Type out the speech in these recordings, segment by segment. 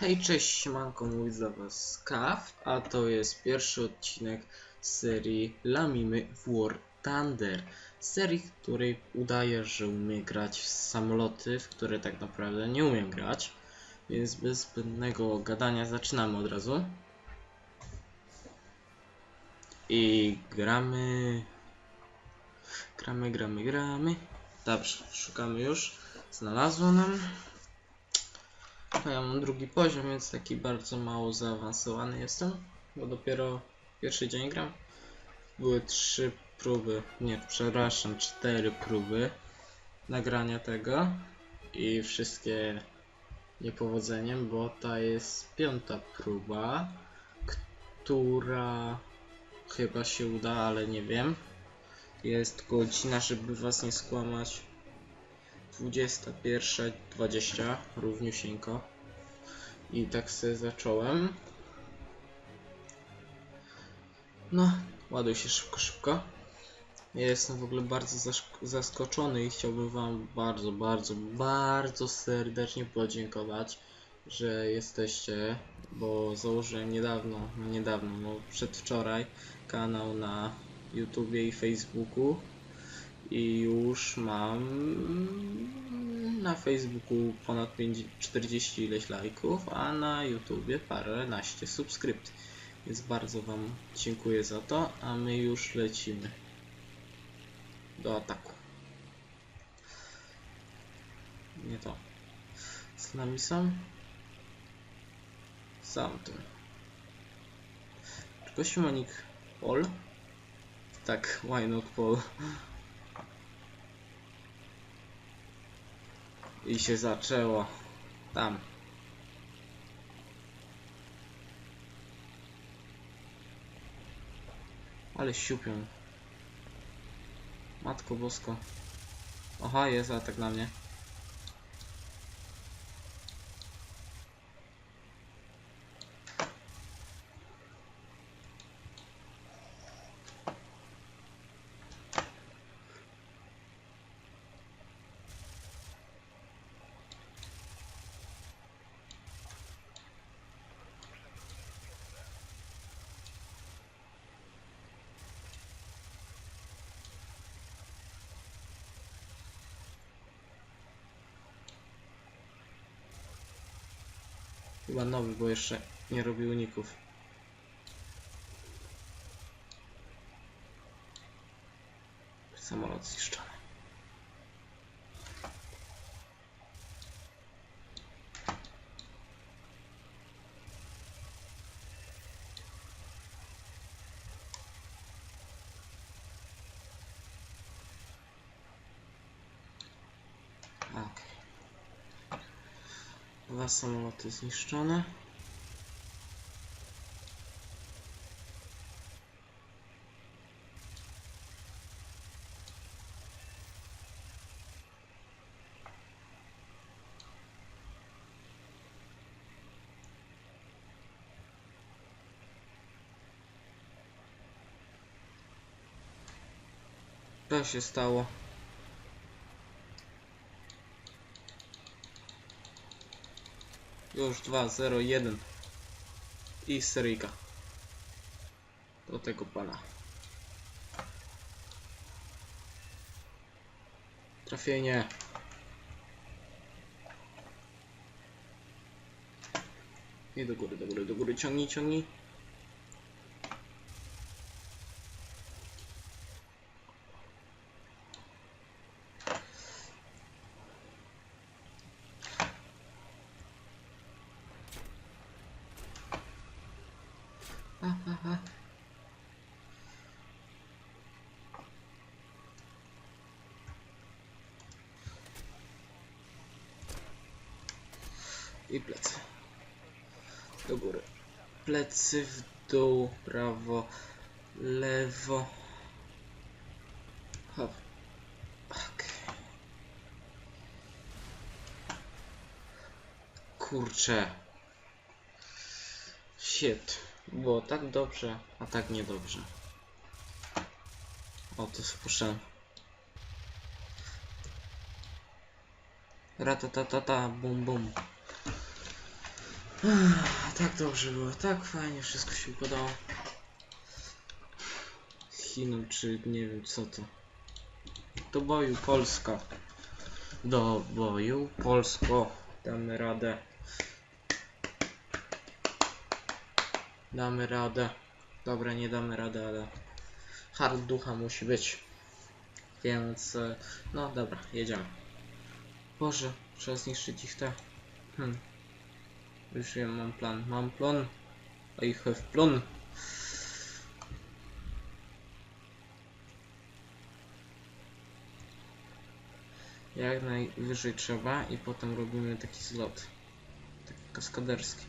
Hej, cześć, siemanko, mówi dla was Kaw, a to jest pierwszy odcinek serii Lamimy w War Thunder. Serii, której udaję, że umiem grać w samoloty, w które tak naprawdę nie umiem grać. Więc bez zbędnego gadania zaczynamy od razu. I gramy... Gramy, gramy, gramy. Dobrze, szukamy już. Znalazło nam. Ja mam drugi poziom, więc taki bardzo mało zaawansowany jestem, bo dopiero pierwszy dzień gram. Były trzy próby, nie, przepraszam, cztery próby nagrania tego i wszystkie niepowodzeniem, bo ta jest piąta próba, która chyba się uda, ale nie wiem. Jest godzina, żeby was nie skłamać. 21.20 równiusieńko i tak sobie zacząłem. No ładuj się szybko szybko. Ja jestem w ogóle bardzo zaskoczony i chciałbym wam bardzo bardzo bardzo serdecznie podziękować że jesteście bo założyłem niedawno no niedawno no przedwczoraj kanał na YouTubie i Facebooku. I już mam na Facebooku ponad 5 40 ileś lajków, a na YouTubie paręnaście subskrypcji. Więc bardzo Wam dziękuję za to, a my już lecimy do ataku. Nie to. Z nami są? Sam tym. Czy gościu ma nick Paul? Tak, why not Paul? I się zaczęło. Tam. Ale siupią. Matko bosko. Aha, jest atak na mnie. Chyba nowy, bo jeszcze nie robi uników. Samolot zniszczony. Okej. Dwa samoloty zniszczone. Co się stało? Już 2, 0, 1. I seryjka. Do tego pana. Trafienie. I do góry, do góry, do góry. Ciągnij, ciągnij. I plecy. Do góry. Plecy w dół, prawo, lewo. Hop. Kurczę. Shit. Było tak dobrze, a tak niedobrze. O, to spuszczę. Ratatatata, bum bum. Tak dobrze było, tak fajnie wszystko się układało. Chiny, czy nie wiem co to. Do boju Polska. Do boju Polsko. Damy radę. Damy radę. Dobra, nie damy rady, ale hard ducha musi być. Więc, e, no dobra, jedziemy. Boże, trzeba zniszczyć ich te. Hmm. Już wiem, mam plan. Mam plan. I have plan. Jak najwyżej trzeba i potem robimy taki zlot. Taki kaskaderski.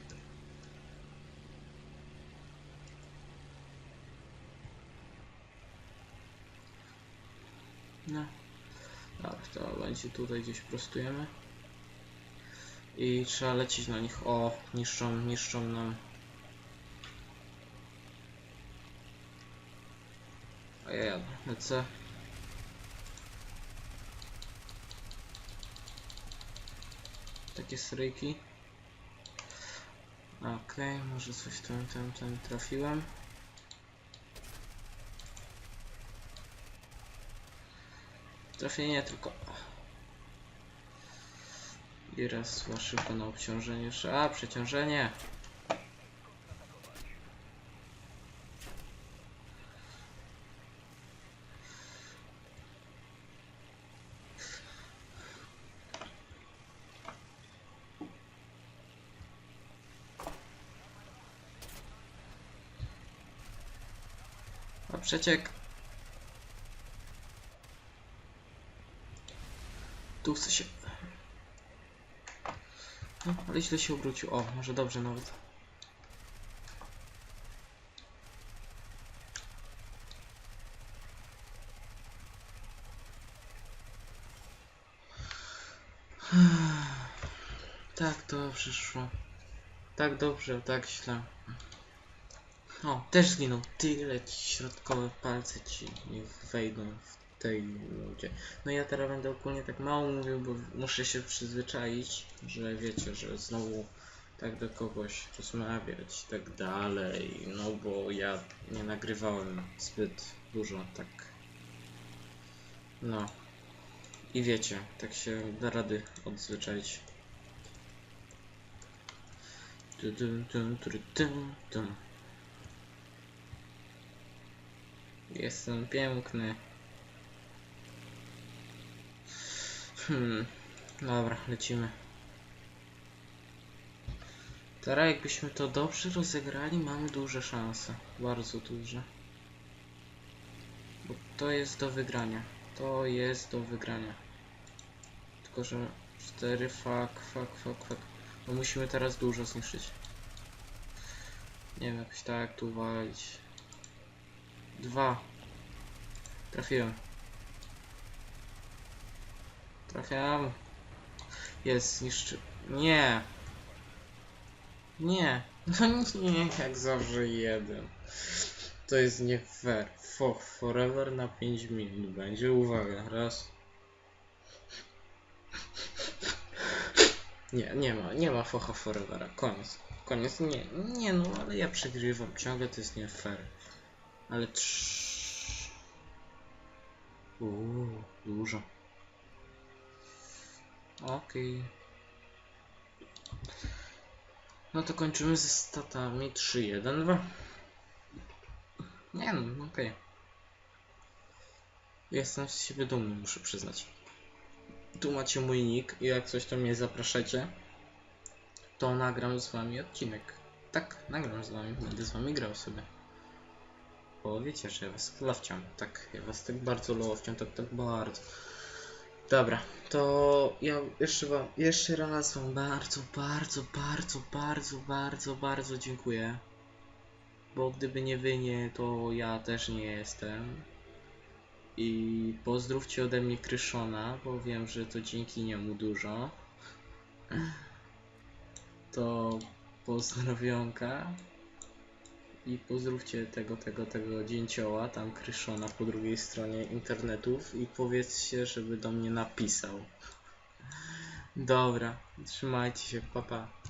No. Dobra, to będzie tutaj gdzieś prostujemy. I trzeba lecieć na nich. O, niszczą, niszczą nam. Jadę, lecę. Takie stryjki. Okej, może coś tam, tam, tam trafiłem. Trafienie tylko. I raz zła szybko na obciążenie. jeszcze- A, przeciążenie. A przeciek. Tu chce się. No, ale źle się obrócił. O, może dobrze nawet. Tak dobrze szło. Tak dobrze, tak źle. O, też zginął. Tyle środkowe palce ci niech wejdą w tej ludzie. No ja teraz będę ogólnie tak mało mówił, bo muszę się przyzwyczaić, że wiecie, że znowu tak do kogoś rozmawiać i tak dalej. No bo ja nie nagrywałem zbyt dużo, tak. No. I wiecie, tak się da rady odzwyczaić. Jestem piękny. Hmm. Dobra, lecimy. Teraz jakbyśmy to dobrze rozegrali, mamy duże szanse. Bardzo duże. Bo to jest do wygrania. To jest do wygrania. Tylko, że 4 fuck, fuck, fuck, fuck. No musimy teraz dużo zniszczyć. Nie wiem, jakoś tak tu walić. Dwa. Trafiłem. Trafiam. Jest, zniszczy. Nie. Nie. No nie, jak zawsze jeden. To jest nie fair. Foch forever na 5 minut będzie. Uwaga, raz. Nie, nie ma, nie ma focha forevera. Koniec. Koniec. Nie, nie no, ale ja przegrywam ciągle, to jest nie fair. Ale trz... Uuu, dużo. Okej. No to kończymy ze statami 3, 1, 2. Nie no, okej. Jestem z siebie dumny, muszę przyznać. Tu macie mój nick i jak coś to mnie zapraszacie, to nagram z wami odcinek. Tak, nagram z wami, będę z wami grał sobie. Bo wiecie, że ja was lowciam, tak, ja was tak bardzo lowciam, tak, tak bardzo. Dobra, to ja jeszcze wam, jeszcze raz wam bardzo, bardzo, bardzo, bardzo, bardzo, bardzo dziękuję. Bo gdyby nie wy, nie, to ja też nie jestem. I pozdrówcie ode mnie Kryszona, bo wiem, że to dzięki niemu dużo. To pozdrowionka. I pozdrówcie tego, tego, tego dzięcioła, tam Kryszona po drugiej stronie internetów i powiedzcie, żeby do mnie napisał. Dobra, trzymajcie się, papa. Pa.